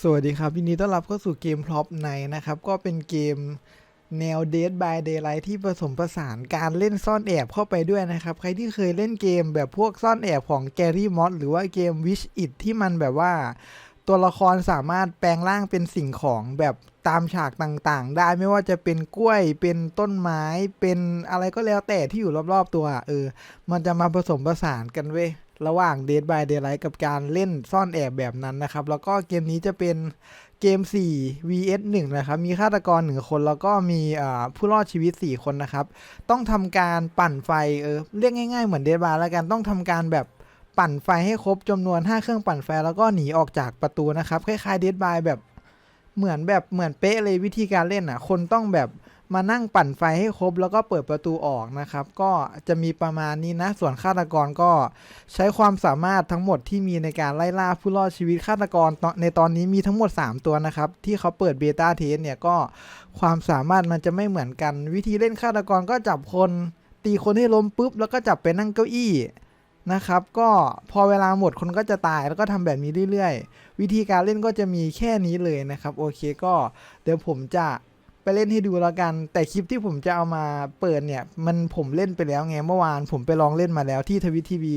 สวัสดีครับยินดีต้อนรับเข้าสู่เกมพล็อปไนนะครับ ก็เป็นเกมแนว Dead by Daylight ที่ผสมผสานการเล่นซ่อนแอบเข้าไปด้วยนะครับ ใครที่เคยเล่นเกมแบบพวกซ่อนแอบของ Gary Moss หรือว่าเกม Wish It ที่มันแบบว่า ตัวละครสามารถแปลงร่างเป็นสิ่งของแบบตามฉากต่างๆ ได้ไม่ว่าจะเป็นกล้วยเป็นต้นไม้เป็นอะไรก็แล้วแต่ที่อยู่รอบๆตัว เออ มันจะมาผสมผสานกันเว้ย ระหว่าง Dead by Daylight กับการเล่นซ่อนแอบแบบนั้นนะครับ แล้วก็เกมนี้จะเป็นเกม 4 vs 1 นะครับ มีฆาตกร 1 คนแล้วก็มีผู้รอดชีวิต 4 คนนะครับ ต้องทำการปั่นไฟเออเรียกง่ายๆเหมือน Dead by แล้วกันต้องทำการแบบปั่นไฟให้ครบจำนวน 5 เครื่องปั่นไฟแล้วก็หนีออกจากประตูนะครับ คล้ายๆ Dead by แบบเหมือนแบบเหมือนเป๊ะเลยวิธีการเล่นอะ คนต้องแบบ มานั่งปั่นไฟให้ครบแล้วก็เปิดประตูออกนะครับ ก็จะมีประมาณนี้นะ ส่วนฆาตกรก็ใช้ความสามารถทั้งหมดที่มีในการไล่ล่าผู้รอดชีวิตฆาตกรในตอนนี้มีทั้งหมด 3 ตัวนะครับ ที่เขาเปิดเบต้าเทสเนี่ยก็ความสามารถมันจะไม่เหมือนกัน วิธีเล่นฆาตกรก็จับคน ตีคนให้ล้มปุ๊บ แล้วก็จับไปนั่งเก้าอี้นะครับก็พอเวลาหมดคนก็จะตายแล้วก็ทำแบบนี้เรื่อย ๆ วิธีการเล่นก็จะมีแค่นี้เลยนะครับ โอเคก็เดี๋ยวผมจะ ไปเล่นให้ดูแล้วกัน แต่คลิปที่ผมจะเอามาเปิดเนี่ย มันผมเล่นไปแล้วไงเมื่อวานผมไปลองเล่นมาแล้วที่ทวิตทีวี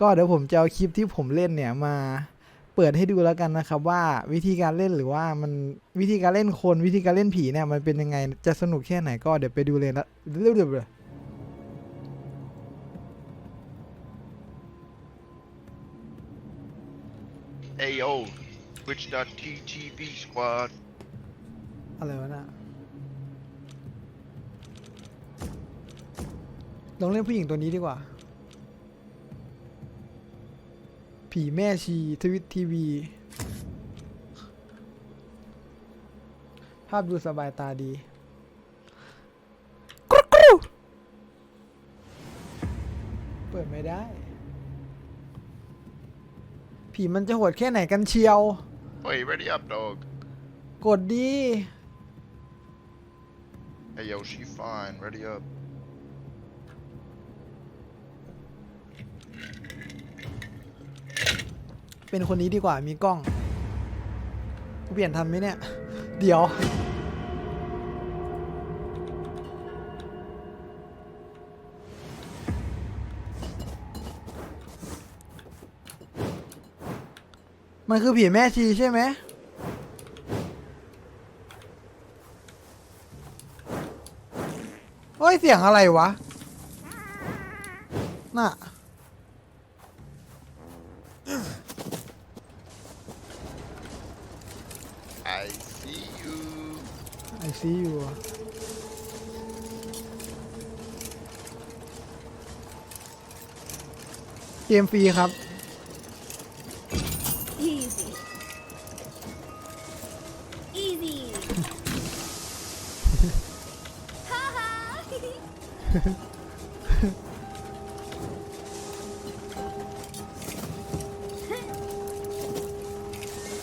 ก็เดี๋ยวผมจะเอาคลิปที่ผมเล่นเนี่ยมาเปิดให้ดูแล้วกันนะครับว่าวิธีการเล่นหรือว่ามันวิธีการเล่นคนวิธีการเล่นผีเนี่ยมันเป็นยังไงจะสนุกแค่ไหนก็เดี๋ยวไปดูเลยนะเร็วๆ Ayo, Twitch.tv squad. อะไรวะน่ะ ลองเล่นผู้หญิงตัวนี้ดีกว่า ผีแม่ชีทวิตทีวี ภาพดูสบายตาดีกรุกรูเปิดไม่ได้ ผีมันจะโหดแค่ไหนกันเชียว Wait, ready up, dog. กดดี Hey, yo, she fine. Ready up. เป็นคนนี้ดีกว่ามีกล้องกูเปลี่ยนทันไหมเนี่ย เดี๋ยว มันคือผีแม่ชีใช่ไหมเฮ้ย เสียงอะไรวะ น่ะ I see you. ไอซีอยู่อะ เกมฟรีครับ Easy. Easy. Haha.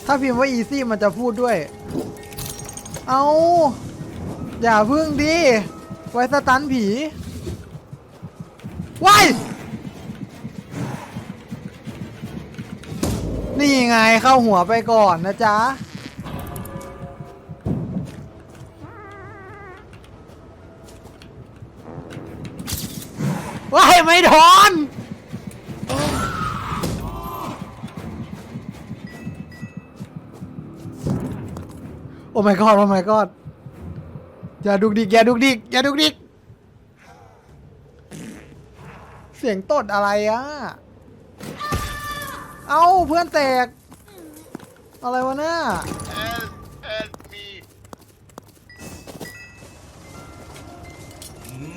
ถ้าพิมพ์ว่า easy มันจะพูดด้วย เอาอย่าพึ่งดิ ไว้สตันผีว้าย งเข้าหัวไปก่อนนะจ๊ะว้ายไม่ทอนโอ้ my god โอ้ my god อย่าดุกดิกอย่าดุกดิกอย่าดุกดิกเสียงตดอะไรอะ เอ้าเพื่อนแตก อะไรวะน่า Help, help me.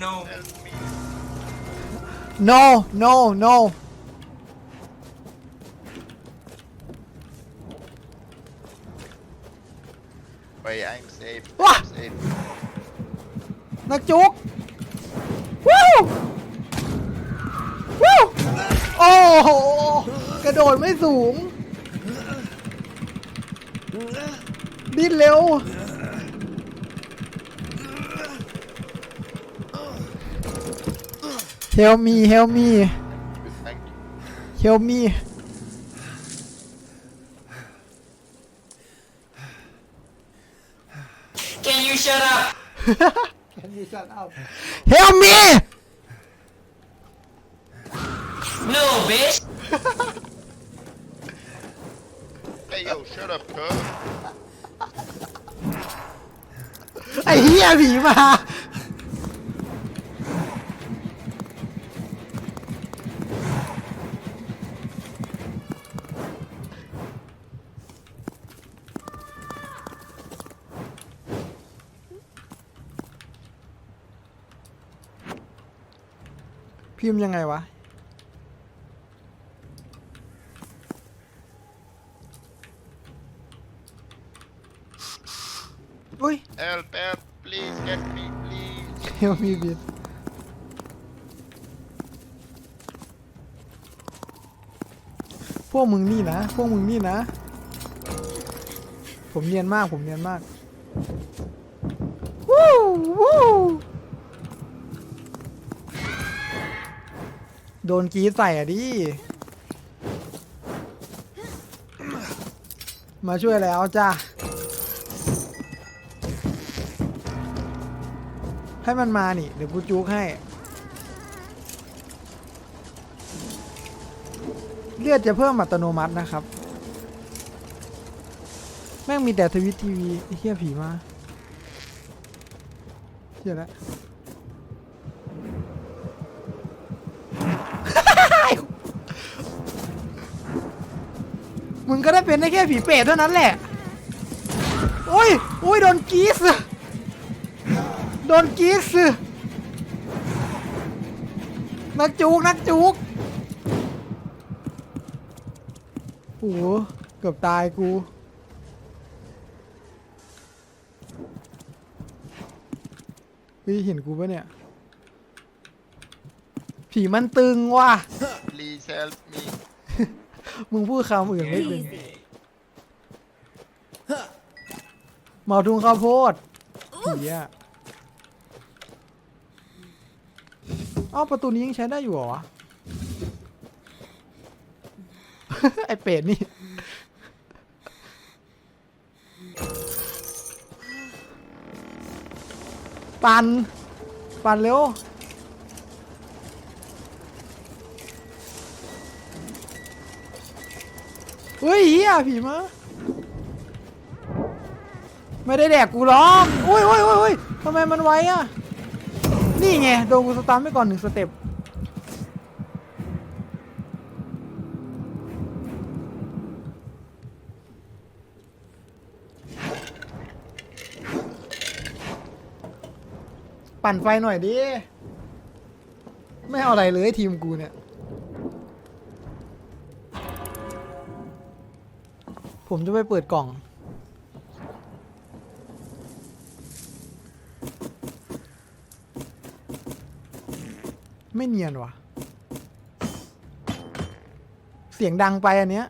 No. Help me. no no no Wait, I'm safe. Wah! I'm safe. นักจุกวู้วู้โอ้โหกระโดดไม่สูง ดิ้นเร็ว เฮลมี เฮลมี เฮลมี Can you shut up? Can you shut up? Help me! No, bitch! Hey yo, shut up, cuz. ไอ้เหี้ยผีมา พิมพ์ยังไงวะ อุ้ย Help, help, please get me, please. เฮลมีบิดพวกมึงนี่นะ พวกมึงนี่นะ ผมเนียนมาก ผมเนียนมาก วู้วู้โดนกีใส่อะดิ มาช่วยแล้วจ้า ให้มันมานี่เดี๋ยวกูจุกให้ เลือดจะเพิ่มอัตโนมัตินะครับ แม่งมีแต่ทวิตทีวีเหี้ยผีมาเหี้ยแล้วมึงก็ได้เป็นได้แค่ผีเปรตเท่านั้นแหละ โอ้ยโอ้ยโดนกีส โดนกรีสนักจุกนักจุกโอ้โหเกือบตายกูพี่เห็นกูปะเนี่ย ผีมันตึงว่ะ Please help me. มึงพูดคำอื่นไม่เป็น Easy. หมอทุงข้าวโพดผีอะ อ้าวประตูนี้ยังใช้ได้อยู่เหรอวะ ไอเป็ดนี่ ปัน ปันเร็ว เฮ้ยเฮียผีมาไม่ได้แดกกูหรอกอุ้ยอุ้ยอุ้ยอุ้ยทำไมมันไวอะ นี่ไง โดนกูสตาร์ทไปก่อนหนึ่งสเต็ปปั่นไฟหน่อยดิ ไม่เอาอะไรเลยทีมกูเนี่ย ผมจะไปเปิดกล่อง ไม่เนียนว่ะเสียงดังไปอันเนี้ย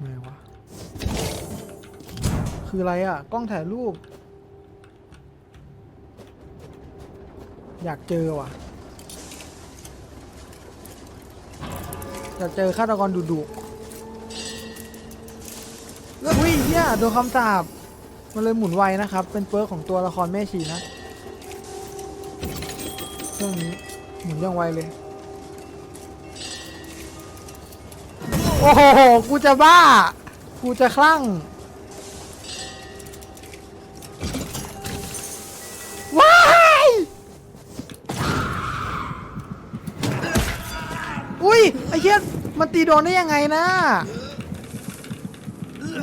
ไงวะ คืออะไรอะ กล้องถ่ายรูป อยากเจอว่ะ อยากเจอฆาตกรดุดุแล้วอุ้ยเฮียโดนคำสาป มันเลยหมุนไวนะครับ เป็นเปิร์กของตัวละครแม่ชีนะเรื่องนี้หมุนยังไวเลย โอ้โห กูจะบ้า กูจะคลั่ง ว้ายอุ้ย ไอ้เชี่ยมันตีโดนได้ยังไงนะ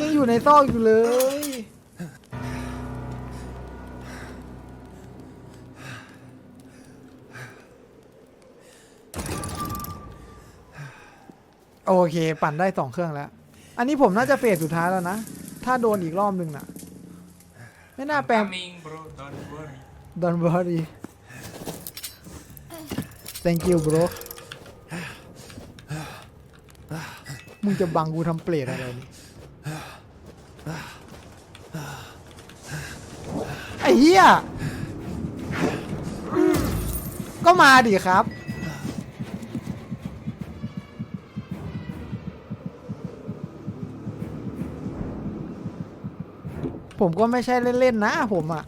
ยังอยู่ในซอกอยู่เลย โอเค ปั่นได้สองเครื่องแล้ว อันนี้ผมน่าจะเฟสสุดท้ายแล้วนะ ถ้าโดนอีกรอบหนึ่งน่ะ ไม่น่าแปลง Coming, bro. Don't worry. Don't worry Thank you bro มึงจะบังกูทำเปรตอะไรนี่ไอ้เหี้ย ก็มาดิครับ ผมก็ไม่ใช่เล่น ๆ นะผมอะ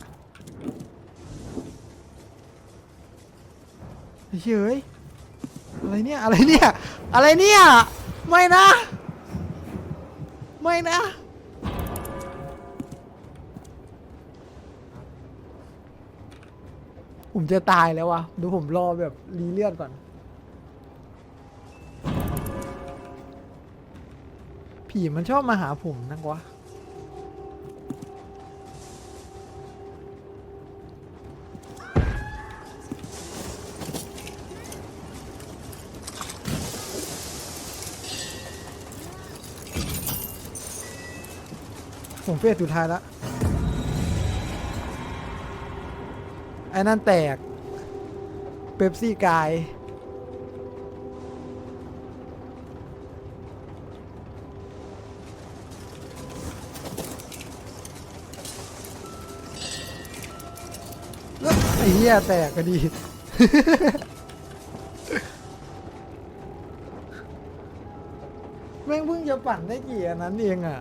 เฮ้ยอะไรเนี่ย อะไรเนี่ย อะไรเนี่ย ไม่นะ ไม่นะ ผมจะตายแล้ววะดูผมรอแบบรีเลือดก่อน ผีมันชอบมาหาผมนักวะ ผมเฟสสุดท้ายแล้วไอ้นั่นแตก เป๊ปซี่กาย ไอ้เหี้ยแตกก็ดี แม่งเพิ่งจะปั่นได้กี่อันนั้นเองอะ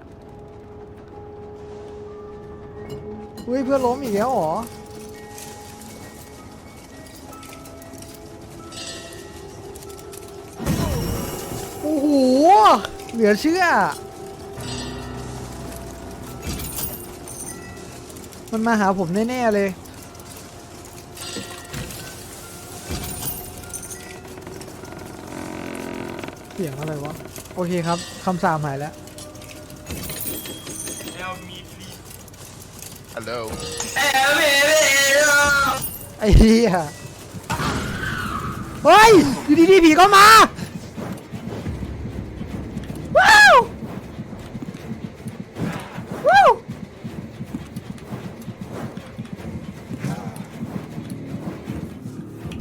อุ้ยเพื่อนล้มอีกแล้วเหรอ โอ้โห เหลือเชื่อ มันมาหาผมแน่ ๆ เลยเสียงอะไรวะ โอเคครับคำสามหายแล้ว Help me, please. Hello. Help me, please. ไอ้เหี้ยเฮ้ยอยู่ดีๆผีก็มา ว้าว ว้าว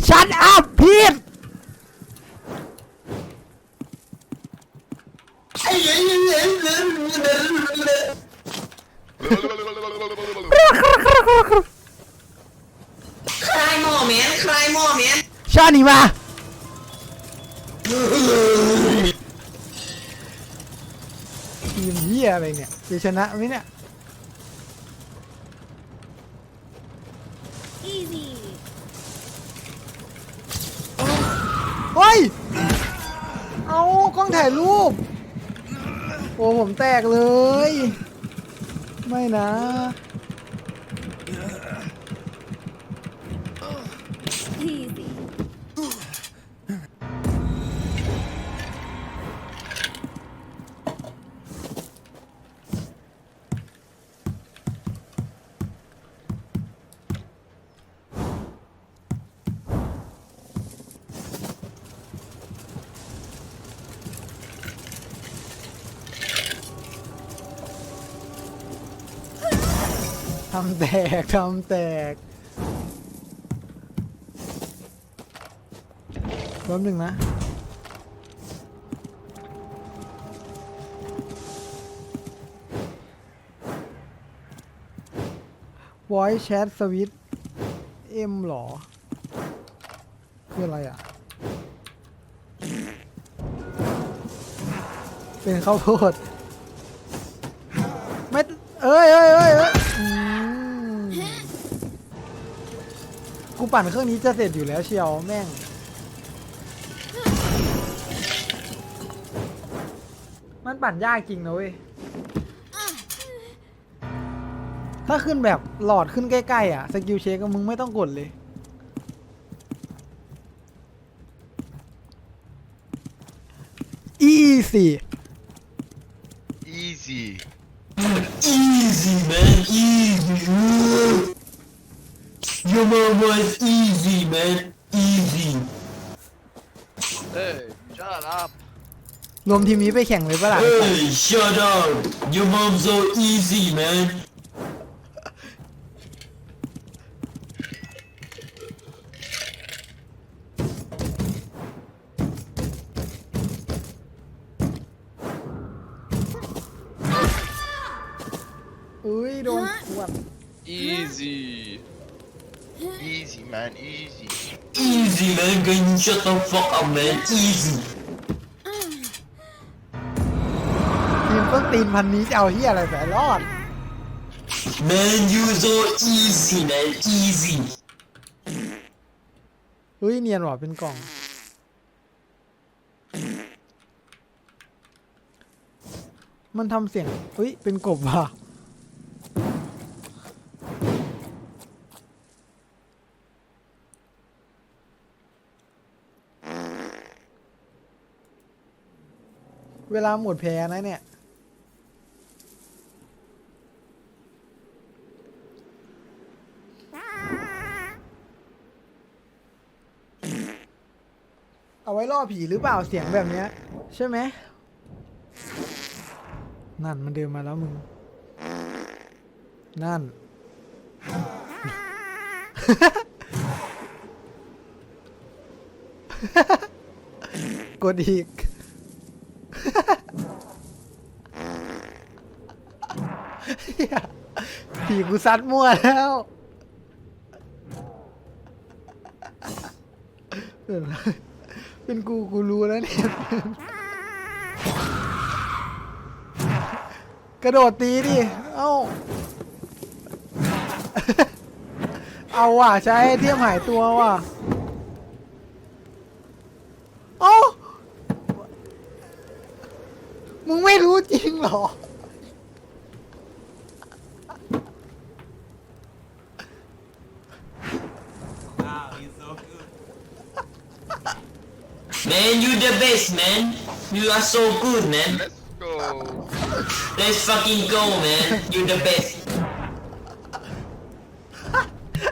ชัดอัพพีท Cry more, man. Cry more, man. ชาหนีมาทีมเหี้ยอะไรเนี่ยจะชนะไหมเนี่ย Easy. เฮ้ย เอากล้องถ่ายรูป โอ้ผมแตกเลย ไม่นะำแตกทำแตกแป๊บหนึ่งนะ voice chat switch เอ็มหรอ คืออะไรอะ เป็นข้าวโพด ปั่นเครื่องนี้จะเสร็จอยู่แล้วเชียวแม่ง มันปั่นยากจริงนะเว้ย ถ้าขึ้นแบบหลอดขึ้นใกล้ๆอะสกิลเช็คก็มึงไม่ต้องกดเลยอีสี่ Easy. Easy, man. Easy. Your mom was easy, man. Easy. Hey, shut up. รวมทีมนี้ไปแข่งเลยปะล่ะ Hey, shut up. Your mom's so easy, man. อุ้ยโดนขวด Easy. Easy, man. Easy. Easy, man. Can you shut the fuck up, man? Easy. ทีมต้นตีนพันนี้จะเอาเฮียอะไรแต่รอด Man, you so easy, man. Easy. เฮ้ยเนียนว่ะเป็นกล่อง มันทำเสียงเฮ้ยเป็นกบว่ะ เวลาหมดแพ้นะเนี่ย เอาไว้ล่อผีหรือเปล่าเสียงแบบเนี้ย ใช่ไหม นั่นมันเดินมาแล้วมึง นั่น กดอีก เหี้ย ผีกูซัดมั่วแล้วเป็นกูกูรู้แล้วเนี่ย กระโดดตีดิ เอ้า เอาว่ะใช้เทียมหายตัวว่ะ Man, you the best, man. You are so good, man. Let's go. Let's fucking go, man. You the best.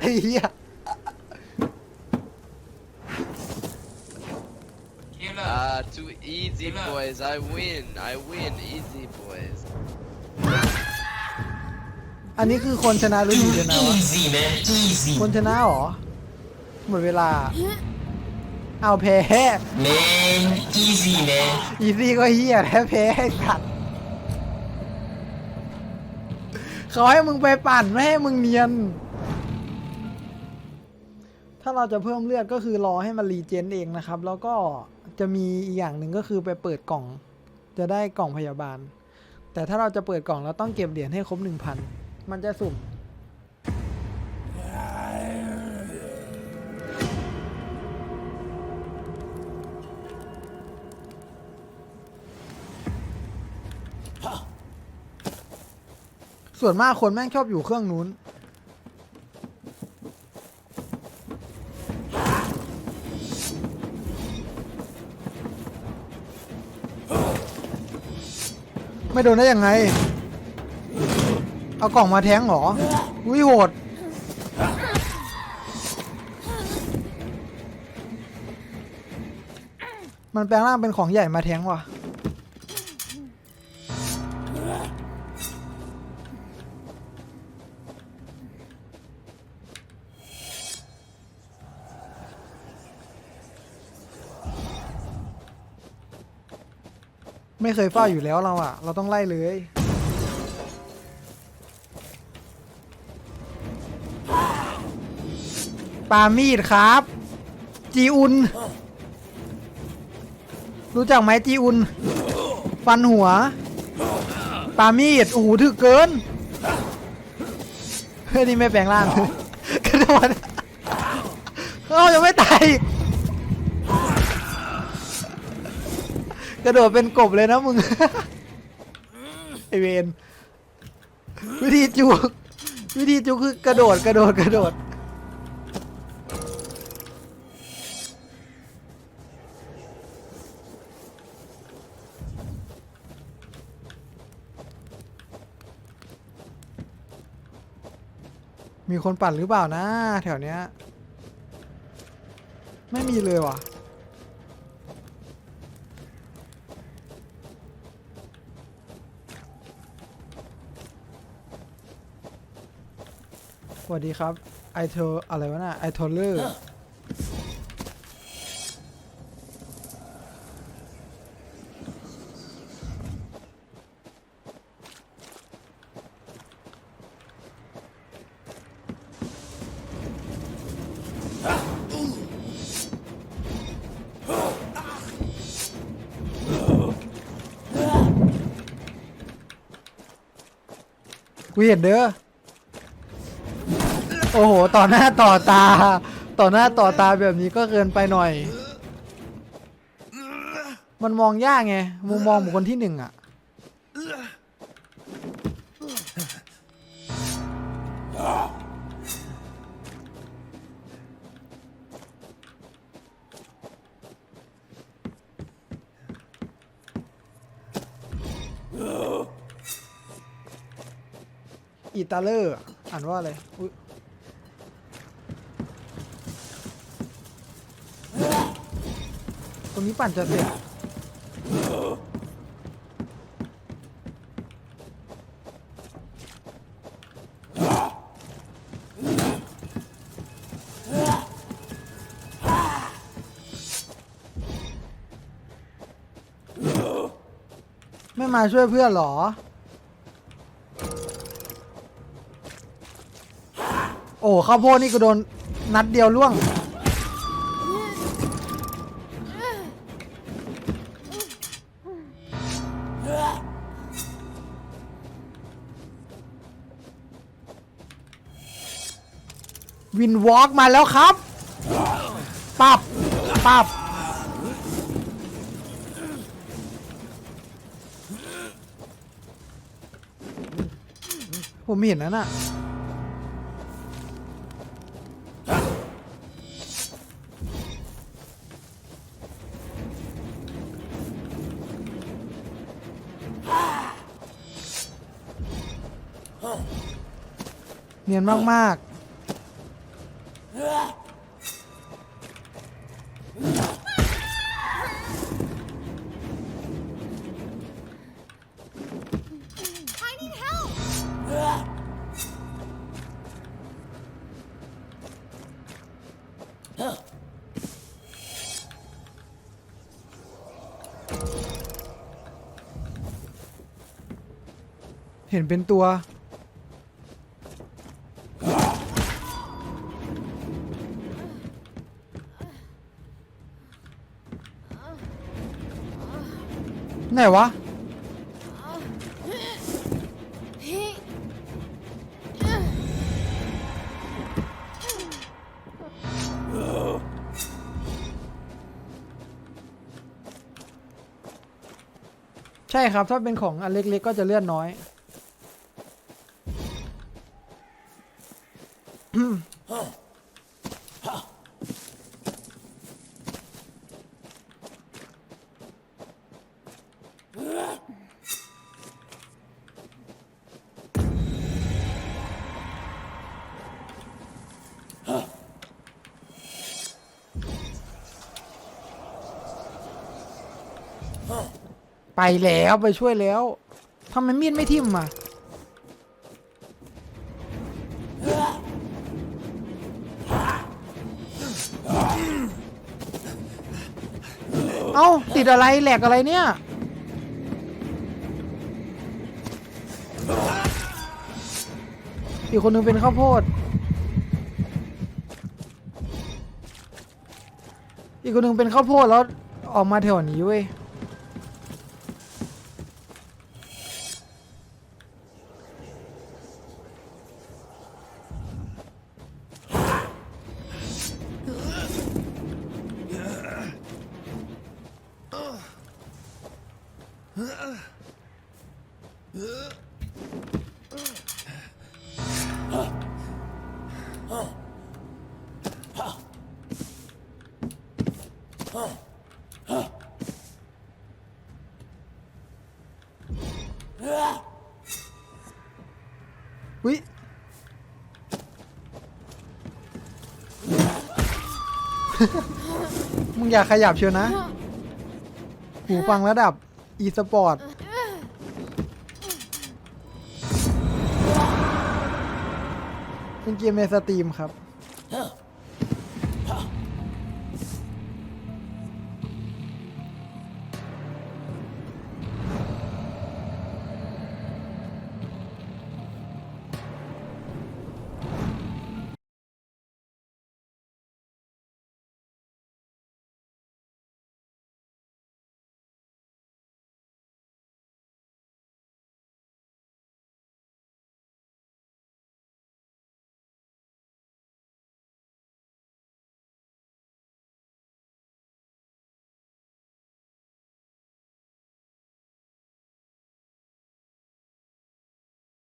ไอ้เหี้ย Ah, too easy, boys. I win. I win. Easy, boys. อันนี้คือคนชนะหรือผีชนะวะ Easy, man. Easy. คนชนะเหรอ หมดเวลา เอาแพ้ Man, easy, man. อีซี่ก็เฮียแท้แพ้ไอ้สัตว์เขาให้มึงไปปั่นไม่ให้มึงเนียน ถ้าเราจะเพิ่มเลือดก็คือรอให้มันรีเจนเองนะครับ แล้วก็จะมีอีกอย่างหนึ่งก็คือไปเปิดกล่อง จะได้กล่องพยาบาล แต่ถ้าเราจะเปิดกล่องเราต้องเก็บเหรียญให้ครบหนึ่งพันมันจะสุ่ม ส่วนมากคนแม่งชอบอยู่เครื่องนู้น ไม่โดนได้ยังไง เอากล่องมาแทงหรอ อุ้ยโหดมันแปลงร่างเป็นของใหญ่มาแทงว่ะ ไม่เคยเฝ้าอยู่แล้วเราอะเราต้องไล่เลย ปามีดครับ จีอุน รู้จักไหมจีอุน ฟันหัว ปามีดโอ้โหถึกเกินเฮ้ยนี่ไม่แปลงร่างกระโดดเอ้ายังไม่ตายอีก กระโดดเป็นกบเลยนะมึง ไอเวนวิธีจุกวิธีจุกคือกระโดดกระโดดกระโดดมีคนปั่นหรือเปล่านะ แถวเนี้ย ไม่มีเลยว่ะ วัสดีครับไอเทออะไรวะน่ะไอทอลเลอร์กูเห็นเด้อ โอ้โห ต่อหน้าต่อตา ต่อหน้าต่อตาแบบนี้ก็เกินไปหน่อย มันมองยากไง มุมมองบุคคลที่หนึ่งอะอีตาเลอร์อ่านว่าอะไรอุ๊ย รงนี้ปั่นจะเสร็จไม่มาช่วยเพื่อนหรอ โอ้ข้าวโพดนี่ก็โดนนัดเดียวล่วง วินวอล์กมาแล้วครับปับปับผมเห็นแล้น่ะเนียนมาก I เห็นเป็นตัว ไหนวะ ใช่ครับ ถ้าเป็นของอันเล็กๆก็จะเลื่อนน้อย ไปแล้วไปช่วยแล้วทำไมมีดไม่ทิ่มอะเอ้าติดอะไรแหลกอะไรเนี่ย อีกคนนึงเป็นข้าวโพด อีกคนนึงเป็นข้าวโพดแล้วออกมาแถวนี้เว้ย อย่าขยับเชียวนะ หูฟังระดับ e สปอร์ตเป็นเกมในสตรีมครับ